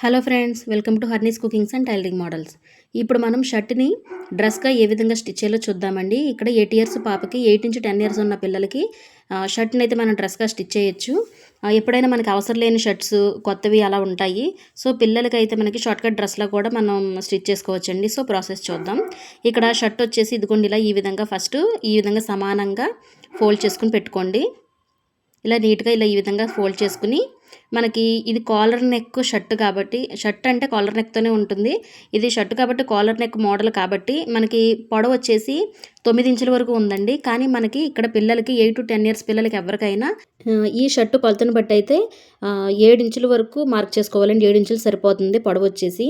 Hello friends welcome to Harni's cookings and tailoring models. ఇప్పుడు మనం షర్ట్ని డ్రెస్గా ఏ విధంగా స్టిచ్ చేయాలో చూద్దామండి. ఇక్కడ ఎయిట్ ఇయర్స్ పాపకి ఎయిట్ నుంచి టెన్ ఇయర్స్ ఉన్న పిల్లలకి షర్ట్ని అయితే మనం డ్రెస్గా స్టిచ్ చేయొచ్చు. ఎప్పుడైనా మనకి అవసరం లేని షర్ట్స్ కొత్తవి అలా ఉంటాయి. సో పిల్లలకి అయితే మనకి షార్ట్ కట్ డ్రెస్లో కూడా మనం స్టిచ్ చేసుకోవచ్చండి. సో ప్రాసెస్ చూద్దాం. ఇక్కడ షర్ట్ వచ్చేసి ఇదిగోండి ఇలా ఈ విధంగా ఫస్ట్ ఈ విధంగా సమానంగా ఫోల్డ్ చేసుకుని పెట్టుకోండి. ఇలా నీట్గా ఇలా ఈ విధంగా ఫోల్డ్ చేసుకుని మనకి ఇది కాలర్ నెక్ షర్ట్ కాబట్టి షర్ట్ అంటే కాలర్ నెక్తోనే ఉంటుంది. ఇది షర్ట్ కాబట్టి కాలర్ నెక్ మోడల్ కాబట్టి మనకి పొడవు వచ్చేసి తొమ్మిది ఇంచుల వరకు ఉందండి. కానీ మనకి ఇక్కడ పిల్లలకి ఎయిట్ టు టెన్ ఇయర్స్ పిల్లలకి ఎవరికైనా ఈ షర్ట్ కొలతను బట్టి అయితే ఏడు ఇంచుల వరకు మార్క్ చేసుకోవాలండి. ఏడు ఇంచులు సరిపోతుంది పొడవు వచ్చేసి.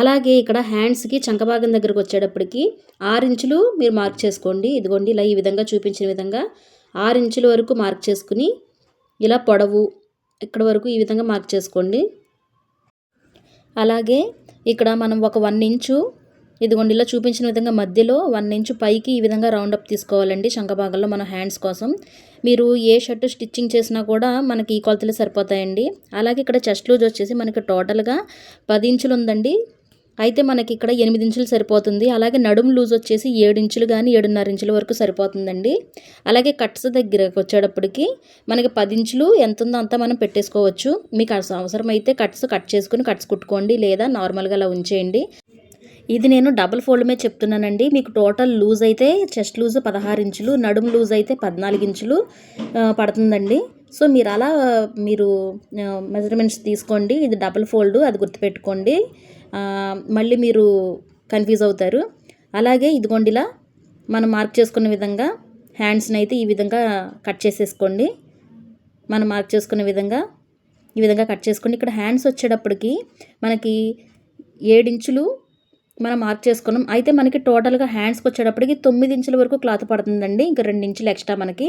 అలాగే ఇక్కడ హ్యాండ్స్కి చంకభాగం దగ్గరకు వచ్చేటప్పటికి ఆరు ఇంచులు మీరు మార్క్ చేసుకోండి. ఇదిగోండి ఇలా ఈ విధంగా చూపించిన విధంగా ఆరు ఇంచుల వరకు మార్క్ చేసుకుని ఇలా పొడవు ఇక్కడ వరకు ఈ విధంగా మార్క్ చేసుకోండి. అలాగే ఇక్కడ మనం ఒక వన్ ఇంచు ఇదిగోండి ఇలా చూపించిన విధంగా మధ్యలో వన్ ఇంచు పైకి ఈ విధంగా రౌండ్ అప్ తీసుకోవాలండి శంఖభాగంలో మన హ్యాండ్స్ కోసం. మీరు ఏ షర్ట్ స్టిచ్చింగ్ చేసినా కూడా మనకి ఈ కొలతలు సరిపోతాయండి. అలాగే ఇక్కడ చెస్ట్ లూజ్ వచ్చేసి మనకి టోటల్గా పది ఇంచులు ఉందండి. అయితే మనకి ఇక్కడ ఎనిమిది ఇంచులు సరిపోతుంది. అలాగే నడుము లూజ్ వచ్చేసి ఏడు ఇంచులు కానీ ఏడున్నర ఇంచుల వరకు సరిపోతుందండి. అలాగే కట్స్ దగ్గరకు వచ్చేటప్పటికి మనకి పది ఇంచులు ఎంత ఉందో అంతా మనం పెట్టేసుకోవచ్చు. మీకు అవసరమైతే కట్స్ కట్ చేసుకుని కట్స్ కుట్టుకోండి లేదా నార్మల్గా అలా ఉంచేయండి. ఇది నేను డబుల్ ఫోల్డ్ మీద చెప్తున్నానండి. మీకు టోటల్ లూజ్ అయితే చెస్ట్ లూజ్ పదహారు ఇంచులు నడుము లూజ్ అయితే పద్నాలుగు ఇంచులు పడుతుందండి. సో మీరు అలా మీరు మెజర్మెంట్స్ తీసుకోండి. ఇది డబుల్ ఫోల్డ్ అది గుర్తుపెట్టుకోండి. మళ్ళీ మీరు కన్ఫ్యూజ్ అవుతారు. అలాగే ఇదిగోండి ఇలా మనం మార్క్ చేసుకున్న విధంగా హ్యాండ్స్ని అయితే ఈ విధంగా కట్ చేసేసుకోండి. మనం మార్క్ చేసుకున్న విధంగా ఈ విధంగా కట్ చేసుకోండి. ఇక్కడ హ్యాండ్స్ వచ్చేటప్పటికి మనకి ఏడించులు మనం మార్క్ చేసుకున్నాం. అయితే మనకి టోటల్గా హ్యాండ్స్కి వచ్చేటప్పటికి తొమ్మిది ఇంచుల వరకు క్లాత్ పడుతుందండి. ఇంకా రెండు ఇంచులు ఎక్స్ట్రా మనకి.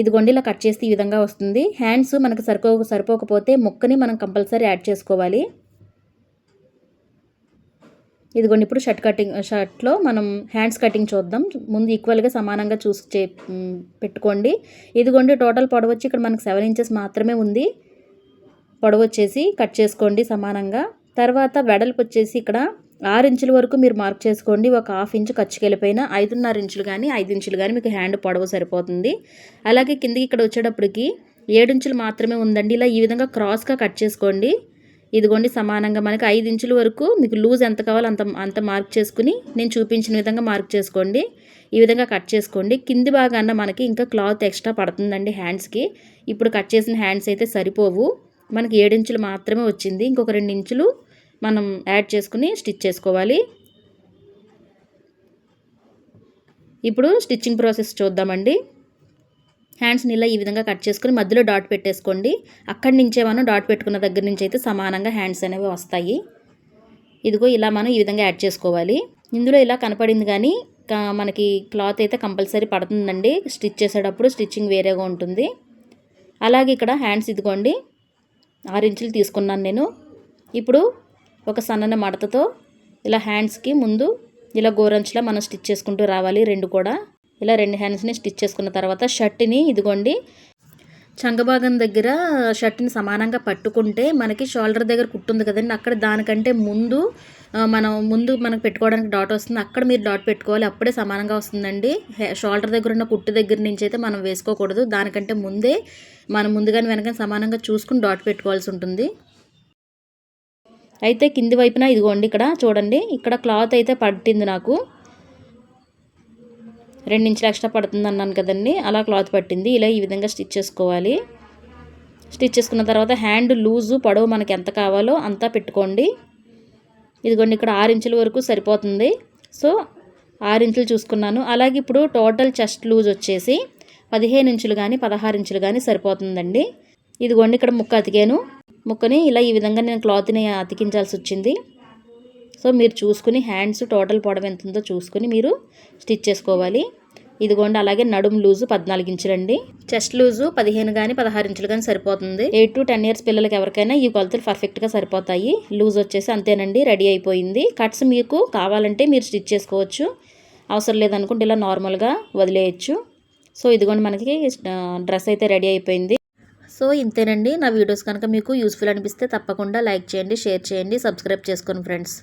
ఇదిగోండి ఇలా కట్ చేస్తే ఈ విధంగా వస్తుంది. హ్యాండ్స్ మనకి సరిపో సరిపోకపోతే ముక్కని మనం కంపల్సరీ యాడ్ చేసుకోవాలి. ఇదిగోండి ఇప్పుడు షర్ట్ కటింగ్ షర్ట్లో మనం హ్యాండ్స్ కటింగ్ చూద్దాం. ముందు ఈక్వల్గా సమానంగా చూసి చే పెట్టుకోండి. ఇదిగోండి టోటల్ పొడవచ్చి ఇక్కడ మనకు సెవెన్ ఇంచెస్ మాత్రమే ఉంది. పొడవచ్చేసి కట్ చేసుకోండి సమానంగా. తర్వాత వెడల్పు వచ్చేసి ఇక్కడ ఆరు ఇంచుల వరకు మీరు మార్క్ చేసుకోండి. ఒక హాఫ్ ఇంచు ఖర్చుకి వెళ్ళిపోయిన ఐదున్నర ఇంచులు కానీ ఐదు ఇంచులు కానీ మీకు హ్యాండ్ పొడవు సరిపోతుంది. అలాగే కిందికి ఇక్కడ వచ్చేటప్పటికి ఏడు మాత్రమే ఉందండి. ఇలా ఈ విధంగా క్రాస్గా కట్ చేసుకోండి. ఇదిగోండి సమానంగా మనకి ఐదు ఇంచుల వరకు మీకు లూజ్ ఎంత కావాలో అంత అంత మార్క్ చేసుకుని నేను చూపించిన విధంగా మార్క్ చేసుకోండి. ఈ విధంగా కట్ చేసుకోండి. కింది భాగాన మనకి ఇంకా క్లాత్ ఎక్స్ట్రా పడుతుందండి హ్యాండ్స్కి. ఇప్పుడు కట్ చేసిన హ్యాండ్స్ అయితే సరిపోవు. మనకి ఏడు ఇంచులు మాత్రమే వచ్చింది. ఇంకొక రెండు ఇంచులు మనం యాడ్ చేసుకుని స్టిచ్ చేసుకోవాలి. ఇప్పుడు స్టిచ్చింగ్ ప్రాసెస్ చూద్దామండి. హ్యాండ్స్ని ఇలా ఈ విధంగా కట్ చేసుకుని మధ్యలో డాట్ పెట్టేసుకోండి. అక్కడి నుంచే మనం డాట్ పెట్టుకున్న దగ్గర నుంచి అయితే సమానంగా హ్యాండ్స్ అనేవి వస్తాయి. ఇదిగో ఇలా మనం ఈ విధంగా యాడ్ చేసుకోవాలి. ఇందులో ఇలా కనపడింది కానీ మనకి క్లాత్ అయితే కంపల్సరీ పడుతుందండి. స్టిచ్ చేసేటప్పుడు స్టిచ్చింగ్ వేరేగా ఉంటుంది. అలాగే ఇక్కడ హ్యాండ్స్ ఇదిగోండి. ఆరు ఇంచులు తీసుకున్నాను నేను. ఇప్పుడు ఒక సన్నని మడతతో ఇలా హ్యాండ్స్కి ముందు ఇలా గోరంచులా మనం స్టిచ్ చేసుకుంటూ రావాలి. రెండు కూడా. ఇలా రెండు హ్యాండ్స్ని స్టిచ్ చేసుకున్న తర్వాత షర్ట్ని ఇదిగోండి. చంగభాగం దగ్గర షర్ట్ని సమానంగా పట్టుకుంటే మనకి షోల్డర్ దగ్గర కుట్టుంది కదండి. అక్కడ దానికంటే ముందు మనం ముందు మనకు పెట్టుకోవడానికి డాట్ వస్తుంది. అక్కడ మీరు డాట్ పెట్టుకోవాలి. అప్పుడే సమానంగా వస్తుందండి. షోల్డర్ దగ్గర ఉన్న కుట్టు దగ్గర నుంచి అయితే మనం వేసుకోకూడదు. దానికంటే ముందే మనం ముందుగానే వెనక సమానంగా చూసుకుని డాట్ పెట్టుకోవాల్సి ఉంటుంది. అయితే కింది వైపున ఇదిగోండి ఇక్కడ చూడండి ఇక్కడ క్లాత్ అయితే పట్టింది నాకు. రెండు ఇంచులు ఎక్స్ట్రా పడుతుంది అన్నాను కదండి అలా క్లాత్ పట్టింది. ఇలా ఈ విధంగా స్టిచ్ చేసుకోవాలి. స్టిచ్ చేసుకున్న తర్వాత హ్యాండ్ లూజు పొడవు మనకి ఎంత కావాలో అంతా పెట్టుకోండి. ఇదిగోండి ఇక్కడ ఆరు ఇంచుల వరకు సరిపోతుంది. సో ఆరు ఇంచులు చూసుకున్నాను. అలాగే ఇప్పుడు టోటల్ చెస్ట్ లూజ్ వచ్చేసి పదిహేను ఇంచులు కానీ పదహారు ఇంచులు కానీ సరిపోతుందండి. ఇదిగోండి ఇక్కడ ముక్క అతికాను. ముక్కని ఇలా ఈ విధంగా నేను క్లాత్ని అతికించాల్సి వచ్చింది సో మీరు చూసుకుని హ్యాండ్స్ టోటల్ పొడవు ఎంత ఉందో చూసుకుని మీరు స్టిచ్ చేసుకోవాలి. ఇదిగోండి అలాగే నడుము లూజు పద్నాలుగు ఇంచులండి. చెస్ట్ లూజు పదిహేను కానీ పదహారు ఇంచులు కానీ సరిపోతుంది. ఎయిట్ టు టెన్ ఇయర్స్ పిల్లలకి ఎవరికైనా ఈ కొలతలు పర్ఫెక్ట్గా సరిపోతాయి. లూజ్ వచ్చేసి అంతేనండి రెడీ అయిపోయింది. కట్స్ మీకు కావాలంటే మీరు స్టిచ్ చేసుకోవచ్చు. అవసరం లేదనుకుంటే ఇలా నార్మల్గా వదిలేయచ్చు. సో ఇదిగోండి మనకి డ్రెస్ అయితే రెడీ అయిపోయింది. సో ఇంతేనండి. నా వీడియోస్ కనుక మీకు యూస్ఫుల్ అనిపిస్తే తప్పకుండా లైక్ చేయండి షేర్ చేయండి సబ్స్క్రైబ్ చేసుకోండి ఫ్రెండ్స్